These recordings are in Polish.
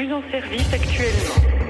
plus en service actuellement.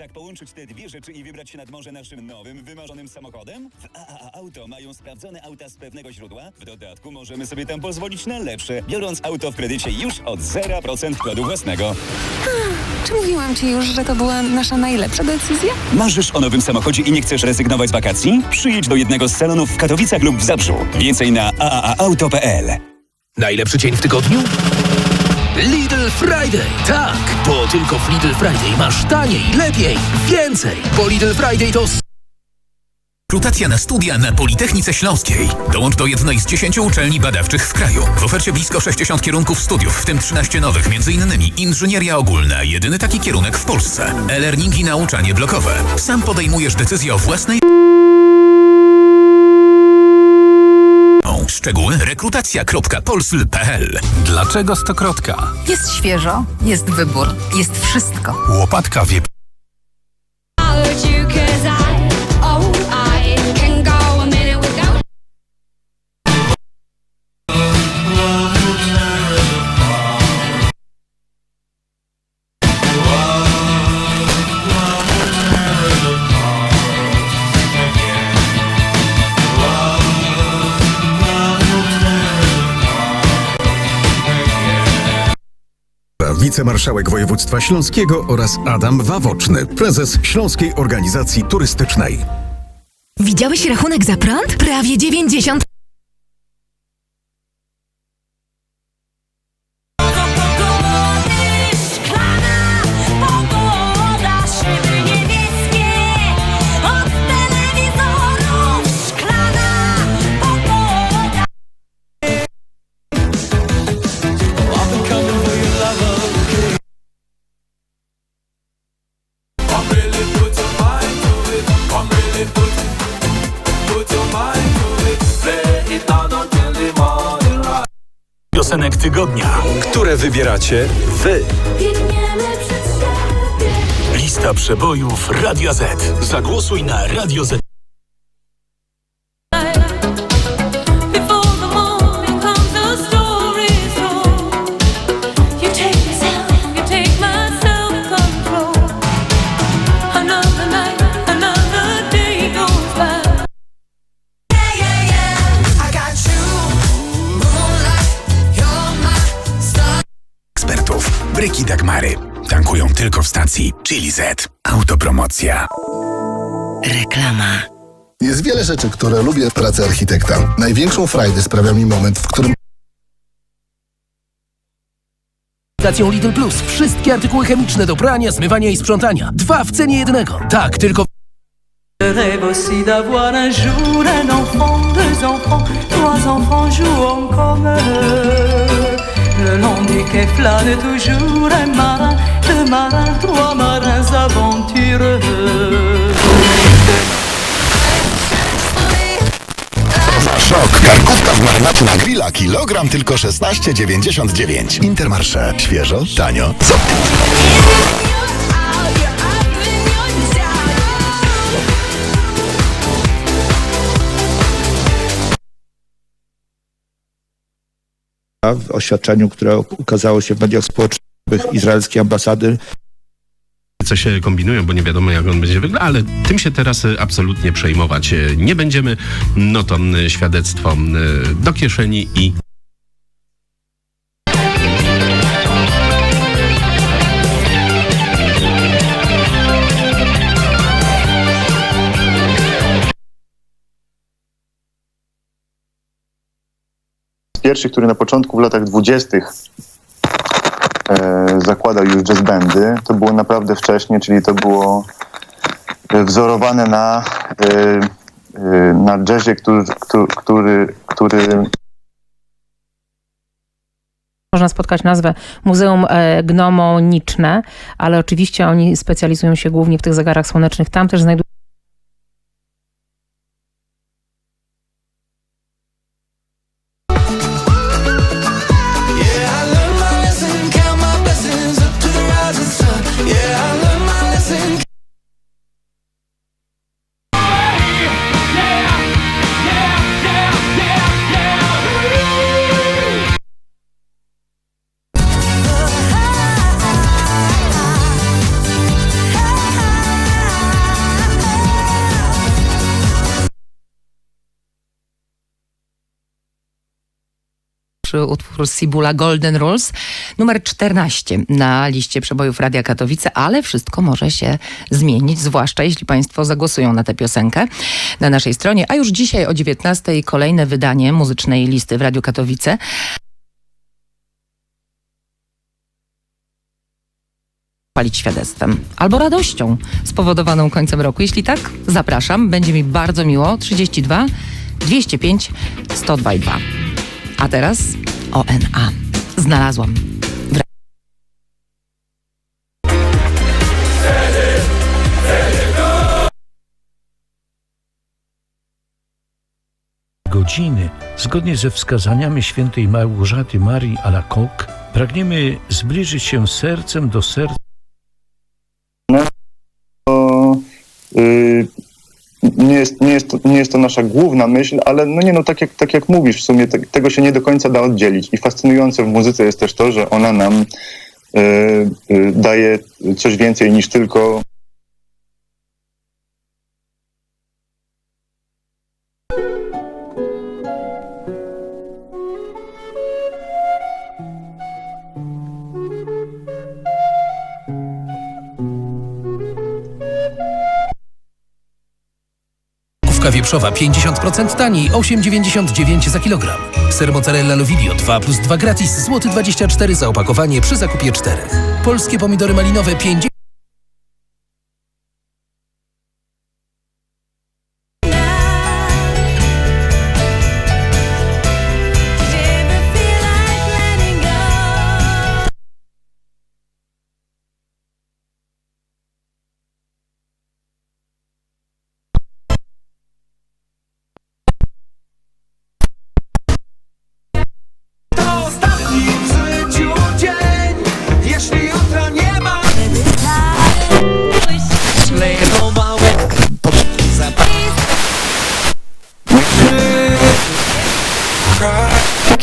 Tak połączyć te dwie rzeczy i wybrać się nad morze naszym nowym, wymarzonym samochodem? W AAA Auto mają sprawdzone auta z pewnego źródła. W dodatku możemy sobie tam pozwolić na lepsze, biorąc auto w kredycie już od 0% wkładu własnego. Czy mówiłam ci już, że to była nasza najlepsza decyzja? Marzysz o nowym samochodzie i nie chcesz rezygnować z wakacji? Przyjedź do jednego z salonów w Katowicach lub w Zabrzu. Więcej na aaauto.pl. Najlepszy dzień w tygodniu? Lidl Friday! Tak! Bo tylko w Lidl Friday masz taniej, lepiej, więcej! Bo Lidl Friday to Rekrutacja na studia na Politechnice Śląskiej. Dołącz do jednej z 10 uczelni badawczych w kraju. W ofercie blisko 60 kierunków studiów, w tym 13 nowych, m.in. inżynieria ogólna, jedyny taki kierunek w Polsce. E-learning i nauczanie blokowe. Sam podejmujesz decyzję o własnej Szczegóły rekrutacja.polsl.pl Dlaczego stokrotka? Jest świeżo, jest wybór, jest wszystko. Łopatka wie wicemarszałek województwa śląskiego oraz Adam Wawoczny, prezes Śląskiej Organizacji Turystycznej. Widziałeś rachunek za prąd? Prawie 90. wybieracie wy. Lista przebojów Radia Z. Zagłosuj na Radio Z. Ekspertów. Bryki Dagmary. Tankują tylko w stacji Chili Z. Autopromocja. Reklama. Jest wiele rzeczy, które lubię w pracy architekta. Największą frajdę sprawia mi moment, w którym Aplikacją Lidl Plus wszystkie artykuły chemiczne do prania, zmywania i sprzątania. Dwa w cenie jednego. Tak, tylko rêve aussi d'avoir un jour un enfant, deux enfants, trois enfants jouant comme eux. Le long du quai flâne toujours un marin, deux marins, trois marins aventureux. Szok, karkówka w marynacie na grilla, kilogram tylko 16,99. Intermarché, świeżo, tanio, W oświadczeniu, które ukazało się w mediach społecznościowych izraelskiej ambasady, co się kombinują, bo nie wiadomo jak on będzie wyglądał, ale tym się teraz e, absolutnie przejmować e, nie będziemy. No to świadectwo m, do kieszeni i pierwszy, który na początku w latach dwudziestych e, zakładał już jazz bandy. To było naprawdę wcześnie, czyli to było e, wzorowane na, e, na jazzie, który, który, który, Można spotkać nazwę Muzeum Gnomoniczne, ale oczywiście oni specjalizują się głównie w tych zegarach słonecznych. Tam też znajdują utwór Sibula Golden Rules, numer 14 na liście przebojów Radia Katowice, ale wszystko może się zmienić, zwłaszcza jeśli Państwo zagłosują na tę piosenkę na naszej stronie. A już dzisiaj o 19 kolejne wydanie muzycznej listy w Radiu Katowice. palić świadectwem albo radością spowodowaną końcem roku. Jeśli tak, zapraszam. Będzie mi bardzo miło. 32 205 102 A teraz ONA. Znalazłam. Godziny, zgodnie ze wskazaniami świętej Małgorzaty Marii Alacoque, pragniemy zbliżyć się sercem do serca. to, y, nie, jest, nie, jest to, nie jest to nasza główna myśl, ale no nie no, tak jak, tak jak mówisz, w sumie te, tego się nie do końca da oddzielić. I fascynujące w muzyce jest też to, że ona nam y, y, daje coś więcej niż tylko Wieprzowa 50% taniej, 8,99 za kilogram. Ser mozzarella Lovilio 2 plus 2 gratis, złoty 24 za opakowanie przy zakupie 4. Polskie pomidory malinowe 50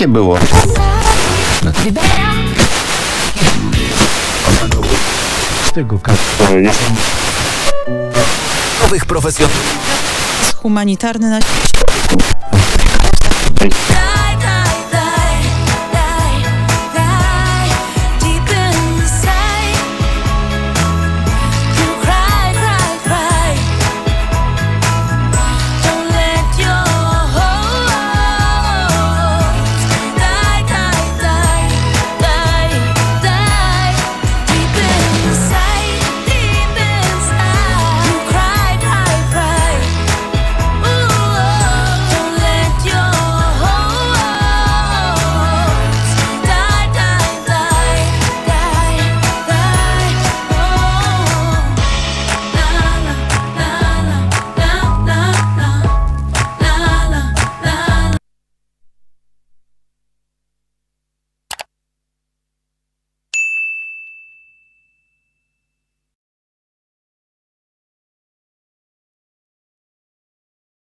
Jakie było? Z tego nowych profesjonalnych. humanitarny na